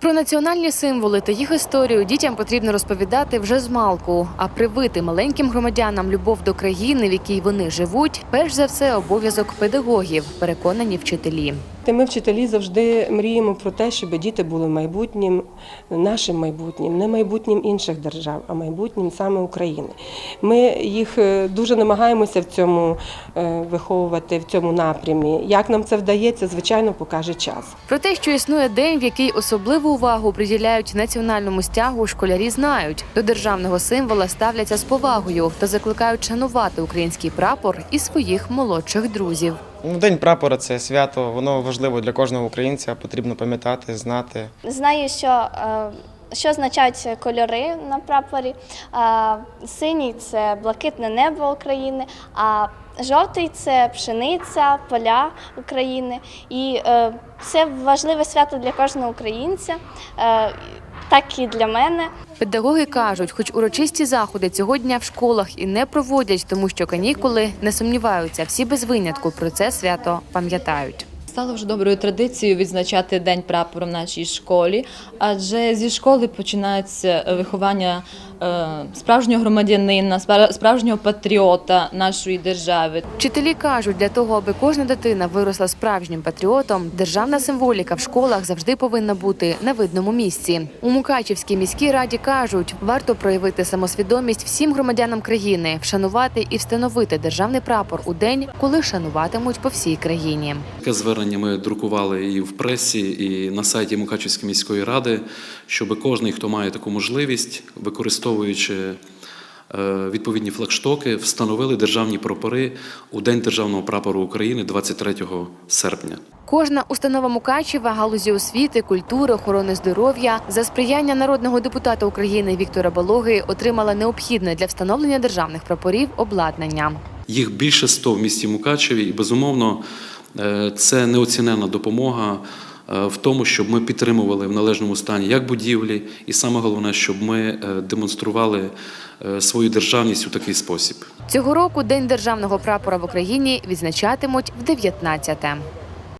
Про національні символи та їх історію дітям потрібно розповідати вже з малку. А привити маленьким громадянам любов до країни, в якій вони живуть, перш за все обов'язок педагогів, переконані вчителі. Та Ми, вчителі, завжди мріємо про те, щоб діти були майбутнім, нашим майбутнім, не майбутнім інших держав, а майбутнім саме України. Ми їх е, дуже намагаємося в цьому е, виховувати в цьому напрямі. Як нам це вдається, звичайно, покаже час. Про те, що існує день, в який особливу увагу приділяють національному стягу, школярі знають. До державного символа ставляться з повагою та закликають шанувати український прапор і своїх молодших друзів. Ну, День прапора це свято, воно важливо для кожного українця, потрібно пам'ятати, знати. Знаю, що, е, що означають кольори на прапорі. Е, Синій це блакитне небо України, а жовтий це пшениця, поля України. І е, це важливе свято для кожного українця, так і для мене. Педагоги кажуть, хоч урочисті заходи цього дня в школах і не проводять, тому що канікули не сумніваються, всі без винятку про це свято пам'ятають. Стало вже доброю традицією відзначати День прапору в нашій школі, адже зі школи починається виховання е, справжнього громадянина, спра- справжнього патріота нашої держави. Вчителі кажуть, для того, аби кожна дитина виросла справжнім патріотом, державна символіка в школах завжди повинна бути на видному місці. У Мукачівській міській раді кажуть, варто проявити самосвідомість всім громадянам країни, вшанувати і встановити державний прапор у день, коли шануватимуть по всій країні. Таке звернення ми друкували і в пресі, і на сайті Мукачівської міської ради, щоб кожен, хто має таку можливість, використовуючи е, відповідні флагштоки, встановили державні прапори у День державного прапору України 23 серпня. Кожна установа Мукачева, галузі освіти, культури, охорони здоров'я за сприяння народного депутата України Віктора Балоги отримала необхідне для встановлення державних прапорів обладнання. Їх більше 100 в місті Мукачеві, і безумовно е, це неоціненна допомога е, в тому, щоб ми підтримували в належному стані як будівлі, і саме головне, щоб ми е, демонстрували свою державність у такий спосіб. Цього року День державного прапора в Україні відзначатимуть в 19-те.